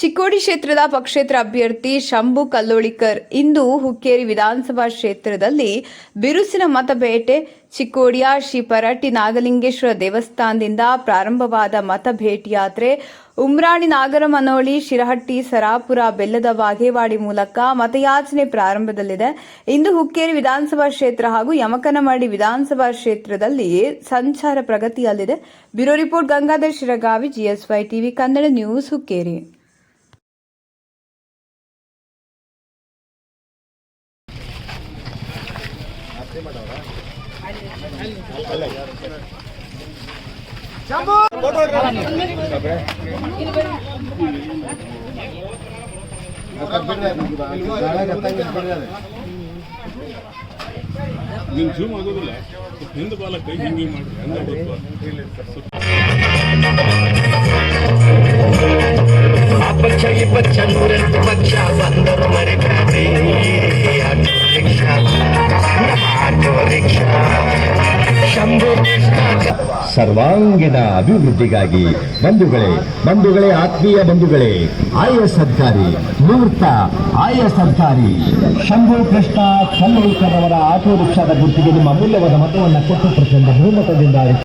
ಚಿಕ್ಕೋಡಿ ಕ್ಷೇತ್ರದ ಪಕ್ಷೇತರ ಅಭ್ಯರ್ಥಿ ಶಂಭು ಕಲ್ಲೋಳಿಕರ್ ಇಂದು ಹುಕ್ಕೇರಿ ವಿಧಾನಸಭಾ ಕ್ಷೇತ್ರದಲ್ಲಿ ಬಿರುಸಿನ ಮತಬೇಟೆ ಚಿಕ್ಕೋಡಿಯ ಶ್ರೀ ಪರಟ್ಟಿ ನಾಗಲಿಂಗೇಶ್ವರ ದೇವಸ್ಥಾನದಿಂದ ಪ್ರಾರಂಭವಾದ ಮತಭೇಟಿ ಯಾತ್ರೆ. ಉಮ್ರಾಣಿ ನಾಗರಮನೋಳಿ, ಶಿರಹಟ್ಟಿ, ಸರಾಪುರ, ಬೆಲ್ಲದ ಬಾಗೇವಾಡಿ ಮೂಲಕ ಮತಯಾಚನೆ ಪ್ರಾರಂಭದಲ್ಲಿದೆ. ಇಂದು ಹುಕ್ಕೇರಿ ವಿಧಾನಸಭಾ ಕ್ಷೇತ್ರ ಹಾಗೂ ಯಮಕನಮಡಿ ವಿಧಾನಸಭಾ ಕ್ಷೇತ್ರದಲ್ಲಿ ಸಂಚಾರ ಪ್ರಗತಿಯಲ್ಲಿದೆ. Bureau report Gangadhar Shiragavi, GSY TV Kannada news Hukkeri. ನಿನ್ ಜೂಮ್ ಆಗೋದಿಲ್ಲ ಹಿಂದೆ ಬಾಲ ಕೈ ಹಿಂಗೆ ಮಾಡ್ರಿ ಸರ್ವಾಂಗೀಣ ಅಭಿವೃದ್ಧಿಗಾಗಿ. ಬಂಧುಗಳೇ ಬಂಧುಗಳೇ, ಆತ್ಮೀಯ ಬಂಧುಗಳೇ ಆಯಸ್ ಅಧಿಕಾರಿ ನಿವೃತ್ತ ಆಯಸ್ ಅಧಿಕಾರಿ ಶಂಭು ಕೃಷ್ಣ ಚಂದ್ರವರ ಆಟೋ ರಿಕ್ಷಾದ ಗುರುತಿಗೆ ನಿಮ್ಮ ಅಮೂಲ್ಯವಾದ ಮತವನ್ನು ಕೊಟ್ಟು ಪ್ರಚಂಡ ಬಹುಮತದಿಂದ